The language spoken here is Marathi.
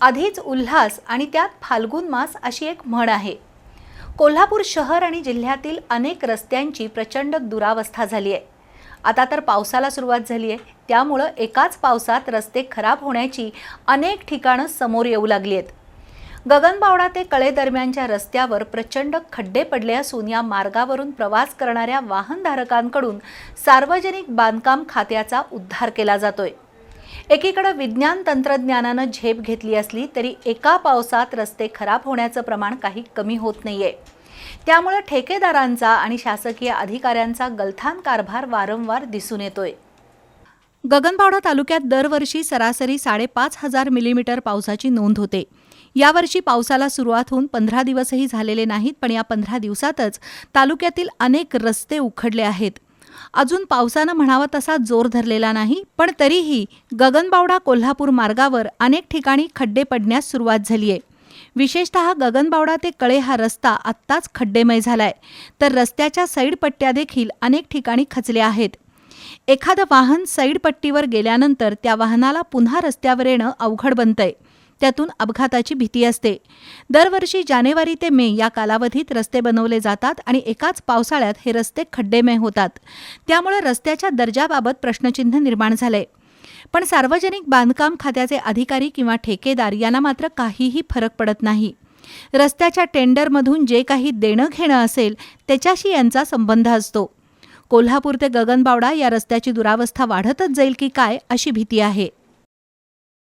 आधीच उल्हास आणि त्यात फाल्गुन मास अशी एक म्हण आहे. कोल्हापूर शहर आणि जिल्ह्यातील अनेक रस्त्यांची प्रचंड दुरावस्था झाली आहे. आता तर पावसाला सुरुवात झाली आहे. त्यामुळं एकाच पावसात रस्ते खराब होण्याची अनेक ठिकाणं समोर येऊ लागली आहेत. गगनबावडा ते कळे दरम्यानच्या रस्त्यावर प्रचंड खड्डे पडले असून या मार्गावरून प्रवास करणाऱ्या वाहनधारकांकडून सार्वजनिक बांधकाम खात्याचा उद्धार केला जातोय. एकीकडे विज्ञान तंत्रज्ञानानं झेप घेतली असली तरी एका पावसात रस्ते खराब होण्याचं प्रमाण काही कमी होत नाहीये. त्यामुळे ठेकेदारांचा आणि शासकीय अधिकाऱ्यांचा गलथान कारभार वारंवार दिसून येतोय. गगनबावडा तालुक्यात दरवर्षी सरासरी साडेपाच हजार मिलीमीटर पावसाची नोंद होते. यावर्षी पावसाला सुरुवात होऊन पंधरा दिवसही झालेले नाहीत पण या पंधरा दिवसातच तालुक्यातील अनेक रस्ते उखडले आहेत. अजून पावसानं म्हणावा तसा जोर धरलेला नाही पण तरीही गगनबावडा कोल्हापूर मार्गावर अनेक ठिकाणी खड्डे पडण्यास सुरुवात झाली आहे विशेषतः गगनबावडा ते कळे हा रस्ता आत्ताच खड्डेमय झालाय तर रस्त्याच्या साईड पट्ट्या देखील अनेक ठिकाणी खचल्या आहेत. एखादं वाहन साईड पट्टीवर गेल्यानंतर त्या वाहनाला पुन्हा रस्त्यावर येणं अवघड बनतंय. त्यातून अपघाताची भीती असते. दरवर्षी जानेवारी ते मे या कालावधीत रस्ते बनवले जातात आणि एकाच पावसाळ्यात हे रस्ते खड्डेमय होतात. त्यामुळे रस्त्याच्या दर्जाबाबत प्रश्नचिन्ह निर्माण झाले. पण सार्वजनिक बांधकाम खात्याचे अधिकारी किंवा ठेकेदार यांना मात्र काहीही फरक पडत नाही. रस्त्याच्या टेंडरमधून जे काही देणं घेणं असेल त्याच्याशी यांचा संबंध असतो. कोल्हापूर ते गगनबावडा या रस्त्याची दुरावस्था वाढतच जाईल की काय अशी भीती आहे.